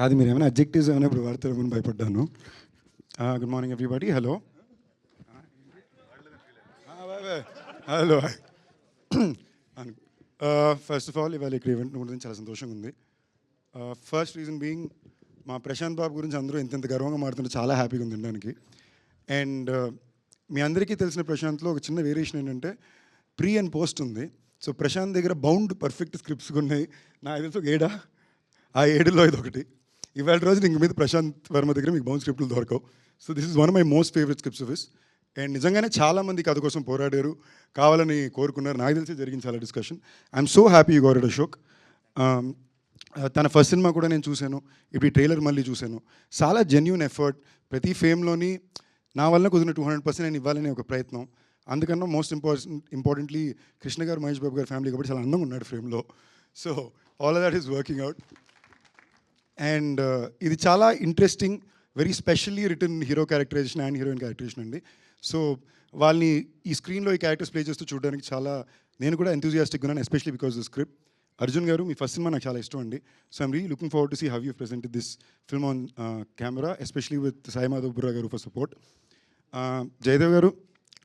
కాదు మీరు ఏమైనా అబ్జెక్టివ్స్ ఏమైనా ఇప్పుడు వాడతారేమని భయపడ్డాను. Good morning everybody hello hello first of all ఇవాళ ఇక్కడ ఈవెంట్ గురించి చాలా సంతోషంగా ఉంది. ఫస్ట్ రీజన్ బీయింగ్ మా ప్రశాంత్ బాబు గురించి అందరూ ఎంతెంత గర్వంగా మాడుతుంటే చాలా హ్యాపీగా ఉంది వినడానికి అండ్ uh, మీ అందరికీ తెలిసిన ప్రశాంత్లో ఒక చిన్న వేరియేషన్ ఏంటంటే ప్రీ అండ్ పోస్ట్ ఉంది. సో ప్రశాంత్ దగ్గర బౌండ్ పర్ఫెక్ట్ స్క్రిప్ట్స్ ఉన్నాయి నా తెలిసి ఒక ఏడా? ఆ ఏడులో ఇది ఒకటి ఇవాళ రోజు ఇంక మీద ప్రశాంత్ వర్మ దగ్గర మీకు బౌండ్ స్క్రిప్ట్లు దొరకవు. So this is one of my most favourite scripts of his and నిజంగానే చాలామంది కథ కోసం పోరాడారు. కావాలని కోరుకున్నారు. నాకు తెలిసి జరిగింది చాలా discussion I'm so happy you గోరెడ్ Ashok తన ఫస్ట్ సినిమా కూడా నేను చూశాను. ఇప్పుడు ఈ ట్రైలర్ మళ్ళీ చూశాను. చాలా జెన్యున్ ఎఫర్ట్ ప్రతి ఫేమ్లోని నా వల్ల కుదిరిన టూ హండ్రెడ్ పర్సెంట్ నేను ఇవ్వాలనే ఒక ప్రయత్నం. అందుకన్నా most important importantly Krishna garu Mahesh Babu గారి ఫ్యామిలీ కాబట్టి చాలా అందంగా ఉన్నాడు ఫ్రేమ్లో so all that is working out and uh, ఇది చాలా interesting very specially return hero characterization and heroine characterization అండి. సో వాళ్ళని ఈ స్క్రీన్లో ఈ క్యారెక్టర్స్ ప్లే చేస్తూ చూడడానికి చాలా నేను కూడా ఎంతూజియాస్టిక్ ఉన్నాను especially because the script Arjun గారు మీ ఫస్ట్ సినిమా నాకు చాలా ఇష్టం అండి. So I'm re looking forward to see how you present this film on camera especially with Sai Madhav Burra గారు ఫర్ సపోర్ట్ జయదేవ్ గారు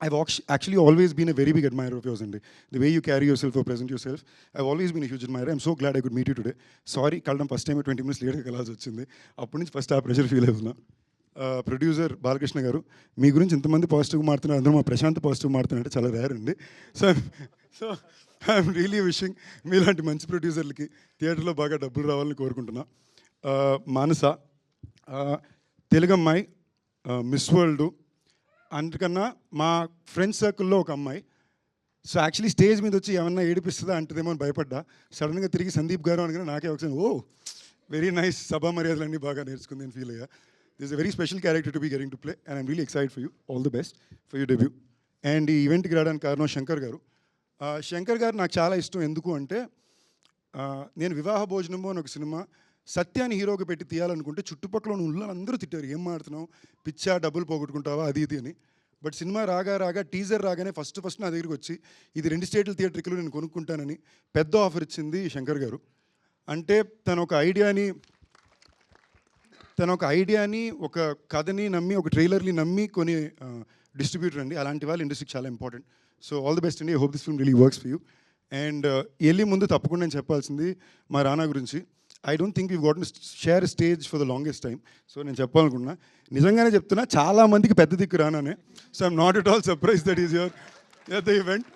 I actually always been a very big admirer of yours, Andy. The way you carry yourself or present yourself, self I been a huge admirer. I'm so glad I good meet you today. Sorry కలడం first time twenty minutes లేట్గా కలాల్సి వచ్చింది అప్పటి నుంచి first ఆ pressure feel అవుతున్నా producer Balakrishna గారు మీ గురించి ఇంతమంది పాజిటివ్గా మారుతున్నారు అందరూ మా ప్రశాంత్ పాజిటివ్ మారుతున్నారంటే చాలా రేర్ అండి so so I'm really wishing మీలాంటి మంచి ప్రొడ్యూసర్లకి థియేటర్లో బాగా డబ్బులు రావాలని కోరుకుంటున్నా మానస తెలుగు తెలుగమ్మాయి మిస్ వరల్డ్ అందుకన్నా మా ఫ్రెండ్స్ సర్కిల్లో ఒక అమ్మాయి సో యాక్చువల్లీ స్టేజ్ మీద వచ్చి ఏమన్నా ఏడిపిస్తుందా? అంటదేమో అని భయపడ్డా. సడన్గా తిరిగి సందీప్ గారు అనగానే నాకే ఒకసారి ఓ వెరీ నైస్ సభా మర్యాదలన్నీ బాగా నేర్చుకుంది అని ఫీల్ అయ్యా. This a very special character to be getting to play and I'm really excite for you all the best for you debut and ఈ ఈవెంట్కి రావడానికి కారణం శంకర్ గారు. శంకర్ గారు నాకు చాలా ఇష్టం. ఎందుకు అంటే నేను వివాహ భోజనము అని ఒక సినిమా సత్యాన్ని హీరోగా పెట్టి తీయాలనుకుంటే చుట్టుపక్కల ఉన్న అందరూ తిట్టారు. ఏం మాడుతున్నావు? పిచ్చా డబ్బులు పోగొట్టుకుంటావా? అది ఇది అని. బట్ సినిమా రాగా రాగా టీజర్ రాగానే ఫస్ట్ ఫస్ట్ నా దగ్గరికి వచ్చి ఇది రెండు స్టేట్ల థియేటర్కి నేను కొనుక్కుంటానని పెద్ద ఆఫర్ ఇచ్చింది శంకర్ గారు. అంటే తన ఒక ఐడియాని తన ఒక ఐడియాని ఒక కథని నమ్మి ఒక ట్రైలర్ని నమ్మి కొని డిస్ట్రిబ్యూటర్ అండి. అలాంటి వాళ్ళు ఇండస్ట్రీకి చాలా important. So all the best అండి. Hope this film really works for you. And వెళ్ళి ముందు తప్పకుండా నేను చెప్పాల్సింది మా రానా గురించి. I don't think you got share stage for the longest time so నేను చెప్పాలనుకున్నా నిజంగానే చెప్తున్నా చాలా మందికి పెద్ద దిక్కు రానానే. So I'm not at all surprise that is your at the event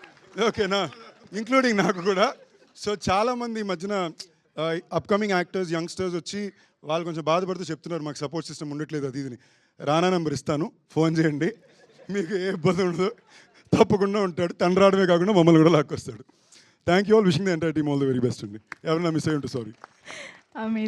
ఓకేనా ఇంక్లూడింగ్ నాకు కూడా. సో చాలామంది ఈ మధ్యన అప్కమింగ్ యాక్టర్స్ యంగ్స్టర్స్ వచ్చి వాళ్ళు కొంచెం బాధపడుతూ చెప్తున్నారు మాకు సపోర్ట్ సిస్టమ్ ఉండట్లేదు అది ఇదిని. రానా నెంబర్ ఇస్తాను ఫోన్ చేయండి. మీకు ఏ ఇబ్బంది ఉండదు. తప్పకుండా ఉంటాడు. తండ్రి రావడమే కాకుండా మమ్మల్ని కూడా లాక్కొస్తాడు. Thank you all wishing the entire team all the very best అండి. ఎవరైనా మిస్ అయ్యి ఉంటే సారీ Amazing.